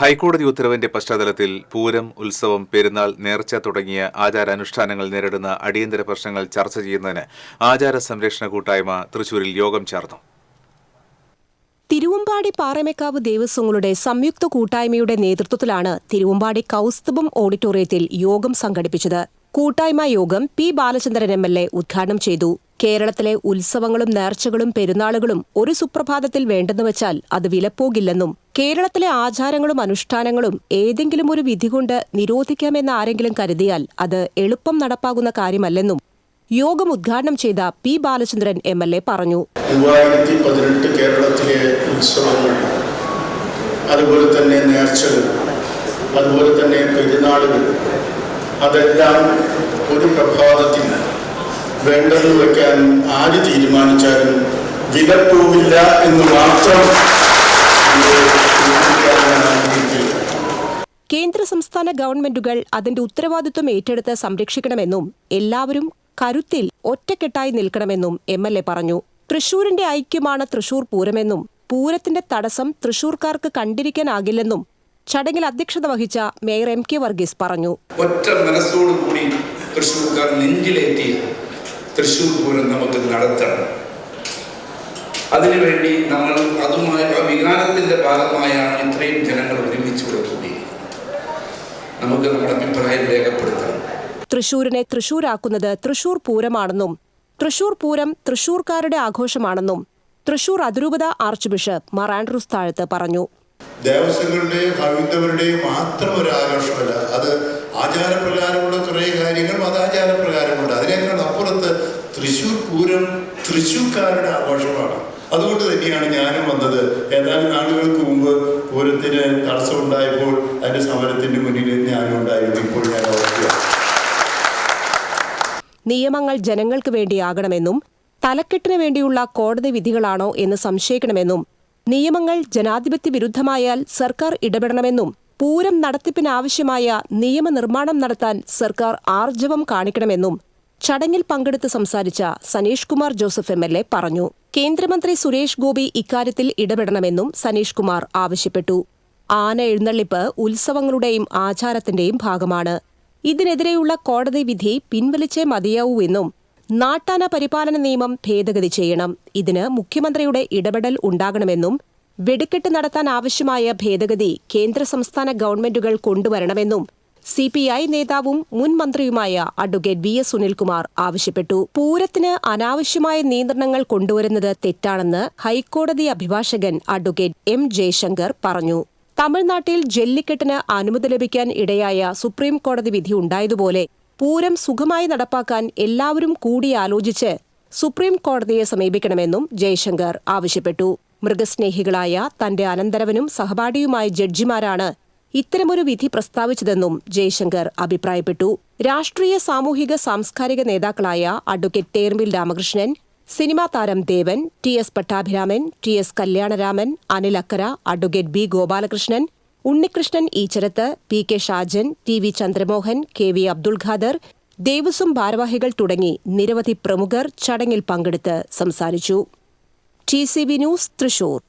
ഹൈക്കോടതി ഉത്തരവിന്റെ പശ്ചാത്തലത്തിൽ പൂരം ഉത്സവം പെരുന്നാൾ നേർച്ച തുടങ്ങിയ ആചാരാനുഷ്ഠാനങ്ങൾ നേരിടുന്ന അടിയന്തര പ്രശ്നങ്ങൾ ചർച്ച ചെയ്യുന്നതിന് ആചാര സംരക്ഷണ കൂട്ടായ്മ തൃശൂരിൽ യോഗം ചേർന്നു. തിരുവമ്പാടി പാറമേക്കാവ് ദേവസ്വങ്ങളുടെ സംയുക്ത കൂട്ടായ്മയുടെ നേതൃത്വത്തിലാണ് തിരുവമ്പാടി കൗസ്തുഭം ഓഡിറ്റോറിയത്തിൽ യോഗം സംഘടിപ്പിച്ചത്. കൂട്ടായ്മ യോഗം P Balachandran M L A ഉദ്ഘാടനം ചെയ്തു. കേരളത്തിലെ ഉത്സവങ്ങളും നേർച്ചകളും പെരുന്നാളുകളും ഒരു സുപ്രഭാതത്തിൽ വേണ്ടെന്ന് വെച്ചാൽ അത് വിലപ്പോകില്ലെന്നും കേരളത്തിലെ ആചാരങ്ങളും അനുഷ്ഠാനങ്ങളും ഏതെങ്കിലും ഒരു വിധി കൊണ്ട് നിരോധിക്കാമെന്ന് ആരെങ്കിലും കരുതിയാൽ അത് എളുപ്പം നടപ്പാകുന്ന കാര്യമല്ലെന്നും യോഗം ഉദ്ഘാടനം ചെയ്ത P Balachandran M L A പറഞ്ഞു. മൂവായിരത്തി പതിനെട്ട് കേരളത്തിലെ ഉത്സവങ്ങൾ അതുപോലെ തന്നെ നേർച്ചകൾ അതുപോലെ തന്നെ പെരുന്നാളുകൾ അതെല്ലാം ഒരു പ്രഭാതത്തിൽ വേണ്ടെന്ന് വെക്കാൻ ആര് തീരുമാനിച്ചാലും വിലപ്പോവില്ല എന്ന് മാത്രം കേന്ദ്ര സംസ്ഥാന ഗവൺമെന്റുകൾ അതിന്റെ ഉത്തരവാദിത്വം ഏറ്റെടുത്ത് സംരക്ഷിക്കണമെന്നും എല്ലാവരും കരുത്തിൽ ഒറ്റക്കെട്ടായി നിൽക്കണമെന്നും എം എൽ എ പറഞ്ഞു. തൃശൂരിന്റെ ഐക്യമാണ് തൃശൂർ പൂരമെന്നും പൂരത്തിന്റെ തടസ്സം തൃശൂർക്കാർക്ക് കണ്ടിരിക്കാനാകില്ലെന്നും ചടങ്ങിൽ അധ്യക്ഷത വഹിച്ച മേയർ എം കെ വർഗീസ് പറഞ്ഞു. ഒറ്റ മനസ്സോടുകൂടി തൃശ്ശൂർക്കാർ നെഞ്ചിലേറ്റി തൃശ്ശൂർ പൂരം നമുക്ക് നടത്തണം. അതിനുവേണ്ടി നമ്മൾ അതുമായി ആ വികാരത്തിന്റെ ഭാഗമായാണ് ഇത്രയും ജനങ്ങൾ ഒരുമിച്ചുകൂടെ കൂടിയിരിക്കുന്നത്. നമുക്ക് നമ്മുടെ അഭിപ്രായം രേഖപ്പെടുത്തണം. തൃശൂരിനെ തൃശൂരാക്കുന്നത് തൃശൂർ പൂരമാണെന്നും തൃശൂർ പൂരം തൃശൂർക്കാരുടെ ആഘോഷമാണെന്നും തൃശൂർ അതിരൂപത ആർച്ച് ബിഷപ്പ് മറാൻഡ്രൂസ് താഴത്ത് പറഞ്ഞു. ദേവസ്വങ്ങളുടെയും ഹൈന്ദവരുടെയും മാത്രം ഒരു ആഘോഷമല്ല. അത് ആചാരപ്രകാരമുള്ള കുറേ കാര്യങ്ങൾ മതാചാരപ്രകാരമുണ്ട് അതിനേക്കാൾ അപ്പുറത്ത് തൃശൂർ പൂരം തൃശ്ശൂർക്കാരുടെ ആഘോഷമാണ്. അതുകൊണ്ട് തന്നെയാണ് ഞാനും വന്നത്. ഏതാനും നാളുകൾക്ക് മുമ്പ് പൂരത്തിന് തടസ്സമുണ്ടായപ്പോൾ അതിന്റെ സമരത്തിന്റെ മുന്നിൽ ഞാനും ഉണ്ടായിരുന്നു. ഇപ്പോൾ ഞാൻ നിയമങ്ങൾ ജനങ്ങൾക്ക് വേണ്ടിയാകണമെന്നും തലക്കെട്ടിന് വേണ്ടിയുള്ള കോടതി വിധികളാണോ എന്ന് സംശയിക്കണമെന്നും നിയമങ്ങൾ ജനാധിപത്യ വിരുദ്ധമായാൽ സർക്കാർ ഇടപെടണമെന്നും പൂരം നടത്തിപ്പിനാവശ്യമായ നിയമനിർമ്മാണം നടത്താൻ സർക്കാർ ആർജവം കാണിക്കണമെന്നും ചടങ്ങിൽ പങ്കെടുത്ത് സംസാരിച്ച Saneesh Kumar Joseph M L A പറഞ്ഞു. കേന്ദ്രമന്ത്രി സുരേഷ് ഗോപി ഇക്കാര്യത്തിൽ ഇടപെടണമെന്നും സനീഷ് കുമാർ ആവശ്യപ്പെട്ടു. ആന എഴുന്നള്ളിപ്പ് ഉത്സവങ്ങളുടെയും ആചാരത്തിന്റെയും ഭാഗമാണ്. ഇതിനെതിരെയുള്ള കോടതി വിധി പിൻവലിച്ചേ മതിയാവൂ എന്നും നാട്ടാന പരിപാലന നിയമം ഭേദഗതി ചെയ്യണം. ഇതിന് മുഖ്യമന്ത്രിയുടെ ഇടപെടൽ ഉണ്ടാകണമെന്നും വെടിക്കെട്ട് നടത്താൻ ആവശ്യമായ ഭേദഗതി കേന്ദ്ര സംസ്ഥാന ഗവൺമെന്റുകൾ കൊണ്ടുവരണമെന്നും സി പി ഐ നേതാവും മുൻ മന്ത്രിയുമായ അഡ്വക്കേറ്റ് വി എസ് സുനിൽകുമാർ ആവശ്യപ്പെട്ടു. പൂരത്തിന് അനാവശ്യമായ നിയന്ത്രണങ്ങൾ കൊണ്ടുവരുന്നത് തെറ്റാണെന്ന് ഹൈക്കോടതി അഭിഭാഷകൻ അഡ്വക്കേറ്റ് എം ജയശങ്കർ പറഞ്ഞു. തമിഴ്നാട്ടിൽ ജെല്ലിക്കെട്ടിന് അനുമതി ലഭിക്കാൻ ഇടയായ സുപ്രീം കോടതി വിധി ഉണ്ടായതുപോലെ പൂരം സുഖമായി നടപ്പാക്കാൻ എല്ലാവരും കൂടിയാലോചിച്ച് സുപ്രീം കോടതിയെ സമീപിക്കണമെന്നും ജയശങ്കർ ആവശ്യപ്പെട്ടു. മൃഗസ്നേഹികളായ തന്റെ അനന്തരവനും സഹപാഠിയുമായ ജഡ്ജിമാരാണ് ഇത്തരമൊരു വിധി പ്രസ്താവിച്ചതെന്നും ജയശങ്കർ അഭിപ്രായപ്പെട്ടു. രാഷ്ട്രീയ സാമൂഹിക സാംസ്കാരിക നേതാക്കളായ അഡ്വക്കേറ്റ് തേർമിൽ രാമകൃഷ്ണൻ സിനിമാ താരം Devan T S Pattabhiraman T S Kalyanaraman Anil Akkara advocate B Gopalakrishnan Unnikrishnan Eacharath P K Shajan T V Chandramohan K V Abdul Khader Devaswom ഭാരവാഹികൾ തുടങ്ങി നിരവധി പ്രമുഖർ ചടങ്ങിൽ പങ്കെടുത്ത് സംസാരിച്ചു. T C V news Thrissur.